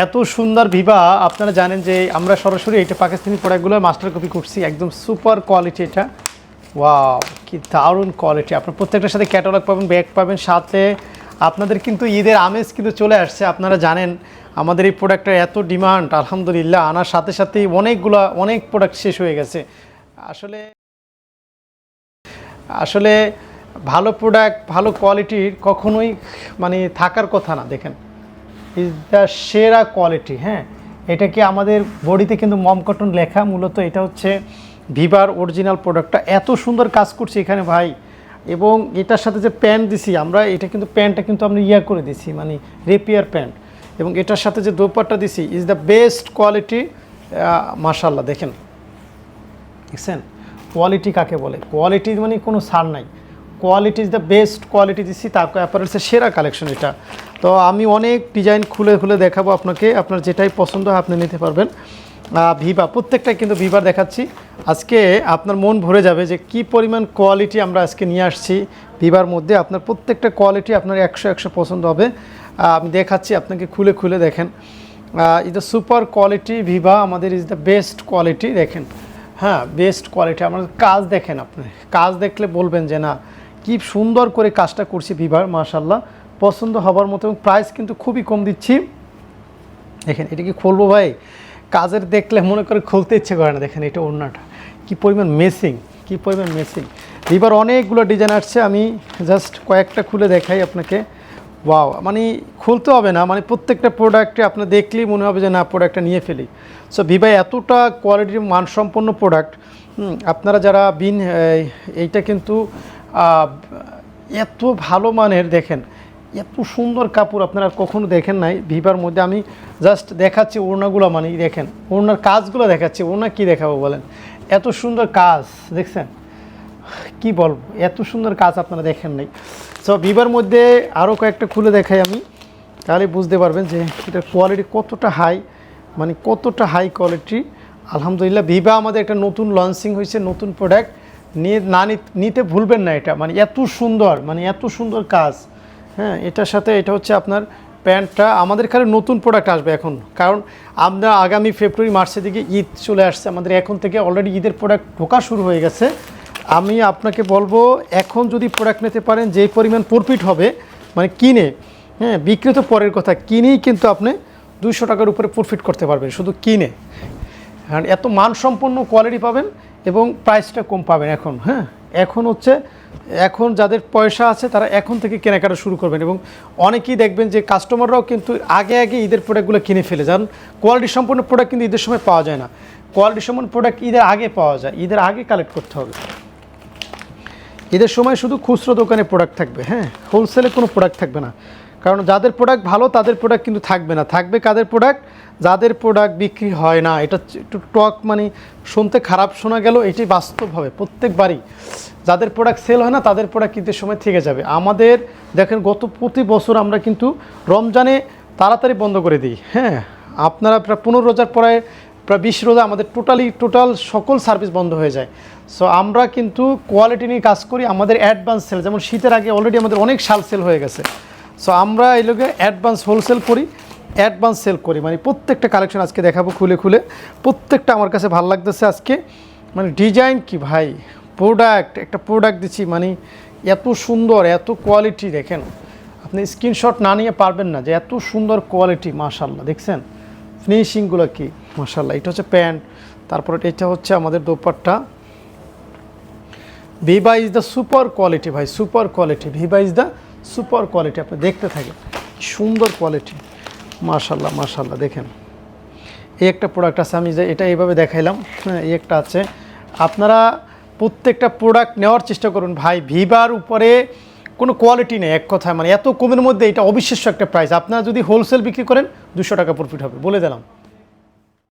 এত সুন্দর ভিভা, আপনারা জানেন যে আমরা সরাসরি এটা পাকিস্তানি প্রোডাক্টগুলো মাস্টার কপি করছি, একদম সুপার কোয়ালিটি এটা। ওয়াও কি দারুণ কোয়ালিটি আপনার প্রত্যেকটার সাথে ক্যাটালগ পাবেন ব্যাগ পাবেন, সাথে আপনাদের কিন্তু ঈদের আমেজ কিন্তু চলে আসছে। আপনারা জানেন, আমাদের এই প্রোডাক্টের এত ডিমান্ড আলহামদুলিল্লাহ। আনার সাথে সাথেই অনেকগুলো, অনেক প্রোডাক্ট শেষ হয়ে গেছে। আসলে আসলে ভালো প্রোডাক্ট ভালো কোয়ালিটির কখনোই মানে থাকার কথা না, দেখেন। ইজ দ্য সেরা কোয়ালিটি হ্যাঁ? এটা কি আমাদের বডিতে কিন্তু মম কটন লেখা, মূলত এটা হচ্ছে ভিভার অরিজিনাল প্রোডাক্টটা এত সুন্দর কাজ করছে এখানে ভাই। এবং এটার সাথে যে প্যান্ট দিছি আমরা, এটা কিন্তু প্যান্টটা কিন্তু আমরা ইয়া করে দিছি মানে রেপিয়ার প্যান্ট। এবং এটার সাথে যে দোপাট্টা দিছি ইজ দ্য বেস্ট কোয়ালিটি মাশাল্লাহ দেখেন। দেখছেন? কোয়ালিটি কাকে বলে? কোয়ালিটি মানে কোনো সার নাই। Quality is the best quality দিচ্ছি তারপর অ্যাপারেলসের সেরা কালেকশন এটা। তো আমি অনেক ডিজাইন খুলে খুলে দেখাবো আপনাকে। আপনার যেটাই পছন্দ হয় আপনি নিতে পারবেন। ভিভা প্রত্যেকটাই কিন্তু ভিভার দেখাচ্ছি। আজকে আপনার মন ভরে যাবে যে কি পরিমাণ কোয়ালিটি আমরা আজকে নিয়ে আসছি ভিভার মধ্যে। আপনার প্রত্যেকটা কোয়ালিটি আপনার একশো একশো পছন্দ হবে। আমি দেখাচ্ছি, আপনাকে খুলে খুলে দেখেন। Is the super quality Viva আমাদের ইজ দ্য বেস্ট কোয়ালিটি দেখেন। হ্যাঁ বেস্ট কোয়ালিটি আমাদের কাজ দেখেন আপনি। কাজ দেখলে বলবেন যে না কি সুন্দর করে কাজটা করছি ভিভার মাশাল্লাহ পছন্দ হবার মতো এবং প্রাইস কিন্তু খুবই কম দিচ্ছি। দেখেন, এটা কি খুলবো ভাই? কাজের দেখলে মনে করে খুলতে ইচ্ছে করে না। দেখেন, এটা ওড়নাটা। কি পরিমাণ মেসিং কি পরিমাণ মেসিং ভিভার অনেকগুলো ডিজাইন আসছে, আমি জাস্ট কয়েকটা খুলে দেখাই আপনাকে। ওয়াও মানে খুলতে হবে না মানে প্রত্যেকটা প্রোডাক্টে আপনি দেখলেই মনে হবে যে না প্রোডাক্টটা নিয়ে ফেলি। সো ভিভাই এতটা কোয়ালিটির মানসম্পন্ন প্রোডাক্ট আপনারা যারা বিন এইটা কিন্তু এত ভালো মানের, দেখেন, এত সুন্দর কাপড় আপনারা কখনো দেখেন নাই ভিভার মধ্যে আমি জাস্ট দেখাচ্ছি ওড়নাগুলো মানে দেখেন, ওড়নার কাজগুলো দেখাচ্ছি, ওড়না কি দেখাবো বলেন? এত সুন্দর কাজ, দেখছেন? কি বলব, এত সুন্দর কাজ আপনারা দেখেন নাই। সো ভিভার মধ্যে আরও কয়েকটা খুলে দেখাই আমি, তাহলে বুঝতে পারবেন যে এটার কোয়ালিটি কতটা হাই মানে কতটা হাই কোয়ালিটি আলহামদুলিল্লাহ, ভিভা আমাদের একটা নতুন লঞ্চিং হয়েছে, নতুন প্রোডাক্ট না নিত- ভুলবেন না এটা। মানে এত সুন্দর মানে এত সুন্দর কাজ। হ্যাঁ এটার সাথে এটা হচ্ছে আপনার প্যান্টটা, আমাদের এখানে নতুন প্রোডাক্ট আসবে এখন। কারণ আমরা আগামী ফেব্রুয়ারি, মার্চের দিকে ঈদ চলে আসছে। আমাদের এখন থেকে অলরেডি ঈদের প্রোডাক্ট ঢোকা শুরু হয়ে গেছে। আমি আপনাকে বলব, এখন যদি প্রোডাক্ট নিতে পারেন যে পরিমাণ প্রফিট হবে মানে কিনে হ্যাঁ বিক্রি তো পরের কথা, কিনেই কিন্তু আপনি দুশো টাকার উপরে প্রফিট করতে পারবেন, শুধু কিনে। কারণ এত মানসম্পন্ন কোয়ালিটি পাবেন এবং প্রাইসটা কম পাবেন এখন হ্যাঁ? এখন হচ্ছে, এখন যাদের পয়সা আছে, তারা এখন থেকে কেনাকাটা শুরু করবেন এবং অনেকেই দেখবেন যে কাস্টমাররাও কিন্তু আগে আগে ঈদের প্রোডাক্টগুলো কিনে ফেলে। যান কোয়ালিটি সম্পন্ন প্রোডাক্ট কিন্তু ঈদের সময় পাওয়া যায় না। কোয়ালিটি সম্পন্ন প্রোডাক্ট ঈদের আগে পাওয়া যায়। ঈদের আগে কালেক্ট করতে হবে। ঈদের সময় শুধু খুচরো দোকানে প্রোডাক্ট থাকবে হ্যাঁ? হোলসেলে কোনো প্রোডাক্ট থাকবে না। কারণ যাদের প্রোডাক্ট ভালো, তাদের প্রোডাক্ট কিন্তু থাকবে না। থাকবে কাদের প্রোডাক্ট যাদের প্রোডাক্ট বিক্রি হয় না, এটা একটু টক মানে শুনতে খারাপ শোনা গেল, এটি বাস্তব হবে। প্রত্যেকবারই যাদের প্রোডাক্ট সেল হয় না, তাদের প্রোডাক্ট ঈদের সময় থেকে যাবে। আমাদের দেখেন, গত প্রতি বছর আমরা কিন্তু রমজানে তাড়াতাড়ি বন্ধ করে দিই। হ্যাঁ আপনারা প্রায় পনেরো রোজার পরে, প্রায় বিশ রোজা আমাদের টোটালি টোটাল সকল সার্ভিস বন্ধ হয়ে যায়। সো আমরা কিন্তু কোয়ালিটি নিয়ে কাজ করি, আমাদের অ্যাডভান্স সেল যেমন শীতের আগে অলরেডি আমাদের অনেক শাল সেল হয়ে গেছে। সো আমরা এই লোকে অ্যাডভান্স হোলসেল করি। অ্যাডভান্স সেল করি। মানে প্রত্যেকটা কালেকশন আজকে দেখাবো খুলে খুলে। প্রত্যেকটা আমার কাছে ভালো লাগতেছে আজকে। মানে ডিজাইন কি ভাই? প্রোডাক্ট, একটা প্রোডাক্ট দিচ্ছি মানে এত সুন্দর, এত কোয়ালিটি দেখেন। আপনি স্ক্রিনশট না নিয়ে পারবেন না যে এত সুন্দর কোয়ালিটি মাশাল্লাহ দেখছেন? ফিনিশিংগুলো কি? মাশাল্লাহ এটা হচ্ছে প্যান্ট, তারপর এটা হচ্ছে আমাদের dupatta. Viva is the super quality ভাই, super quality. Viva is the super quality, আপনি দেখতে থাকেন। সুন্দর কোয়ালিটি। মাশাল্লাহ মার্শাল্লাহ দেখেন। এই একটা প্রোডাক্ট আছে, আমি যে এটা এইভাবে দেখাইলাম হ্যাঁ এই একটা আছে। আপনারা প্রত্যেকটা প্রোডাক্ট নেওয়ার চেষ্টা করুন। ভাই ভিভার উপরে কোনো কোয়ালিটি নেই, এক কথায়। মানে এত কমের মধ্যে এটা অবিশ্বাস্য একটা প্রাইস আপনারা যদি হোলসেল বিক্রি করেন, দুশো টাকা প্রফিট হবে, বলে দিলাম।